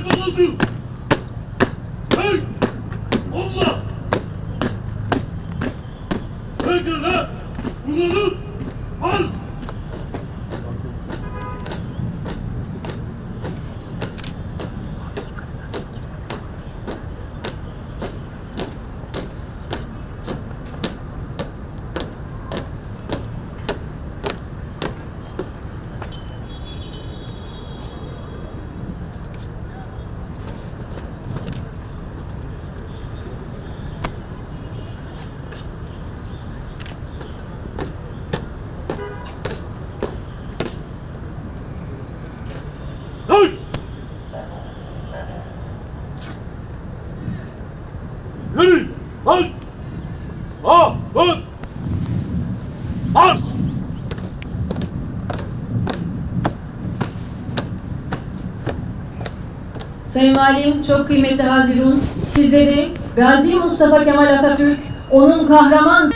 Babası. Hey. Omla. Hey gene. Valim, çok kıymetli Hazirun, sizleri Gazi Mustafa Kemal Atatürk, onun kahraman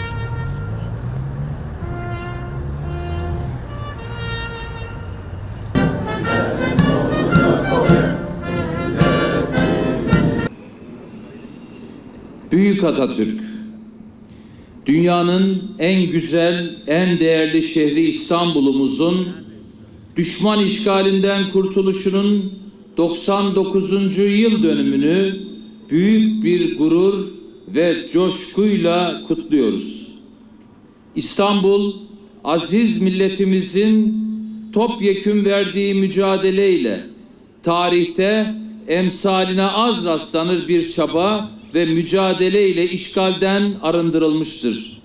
Büyük Atatürk, dünyanın en güzel, en değerli şehri İstanbul'umuzun düşman işgalinden kurtuluşunun 99. yıl dönümünü büyük bir gurur ve coşkuyla kutluyoruz. İstanbul, aziz milletimizin topyekün verdiği mücadeleyle tarihte emsaline az rastlanır bir çaba ve mücadeleyle işgalden arındırılmıştır.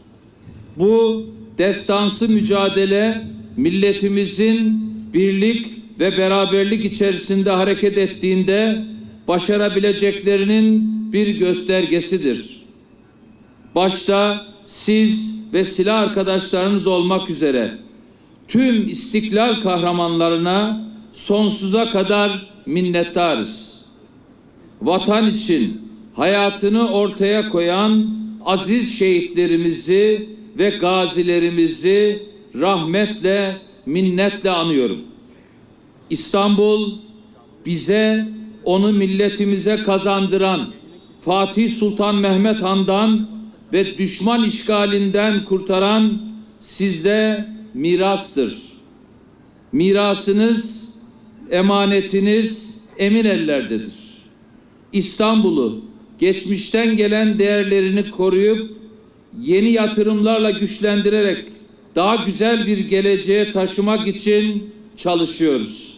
Bu destansı mücadele milletimizin birlik ve beraberlik içerisinde hareket ettiğinde başarabileceklerinin bir göstergesidir. Başta siz ve silah arkadaşlarınız olmak üzere tüm istiklal kahramanlarına sonsuza kadar minnettarız. Vatan için hayatını ortaya koyan aziz şehitlerimizi ve gazilerimizi rahmetle, minnetle anıyorum. İstanbul bize onu milletimize kazandıran Fatih Sultan Mehmet Han'dan ve düşman işgalinden kurtaran sizde mirastır. Mirasınız, emanetiniz emin ellerdedir. İstanbul'u geçmişten gelen değerlerini koruyup yeni yatırımlarla güçlendirerek daha güzel bir geleceğe taşımak için çalışıyoruz.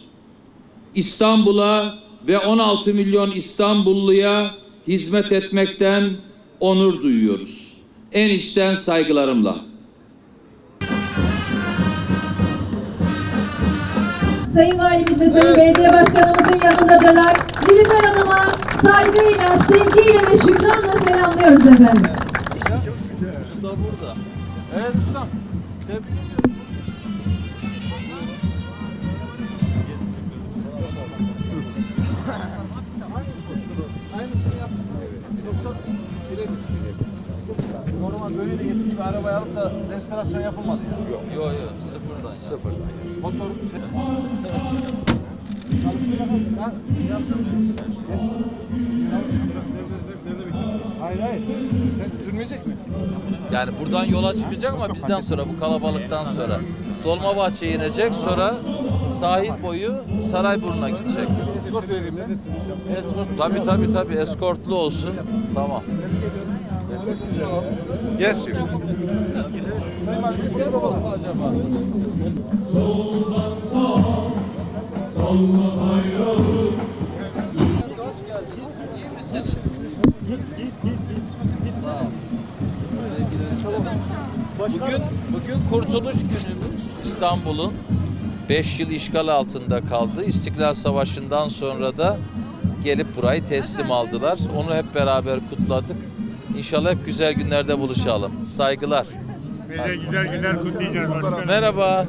İstanbul'a ve 16 milyon İstanbulluya hizmet etmekten onur duyuyoruz. En içten saygılarımla. Sayın Valimiz ve Sayın Belediye Başkanımızın yanındadırlar. Nilüfer Hanım'a saygıyla, sevgiyle ve şükranla selamlıyoruz efendim. Evet ustam. Tebrik ediyorum. Normal böyle de eski bir arabayı alıp da restorasyon yapılmadı ya. Yok. Yok yok sıfırdan. Sıfırdan. Motor şey. Bakalım. Ha? Yapacağım şey. Geç. Nerede bekliyorsun? Hayır hayır. Sen sürmeyecek mi? Yani buradan yola çıkacak ama bizden sonra bu kalabalıktan sonra Dolmabahçe'ye inecek sonra sahil boyu Sarayburnu'na gidecek. Eskort vereyim ben. Eskort. Tabi tabi tabi eskortlu olsun. Tamam. Gel şimdi. Biz gel babası acaba. Hoş geldiniz. İyi misiniz? Sağ olun. Bugün, bugün kurtuluş günümüz İstanbul'un 5 yıl işgal altında kaldı. İstiklal Savaşı'ndan sonra da gelip burayı teslim aldılar. Onu hep beraber kutladık. İnşallah hep güzel günlerde buluşalım. Saygılar. Bize güzel günler kutlayacağız başkanım. Merhaba.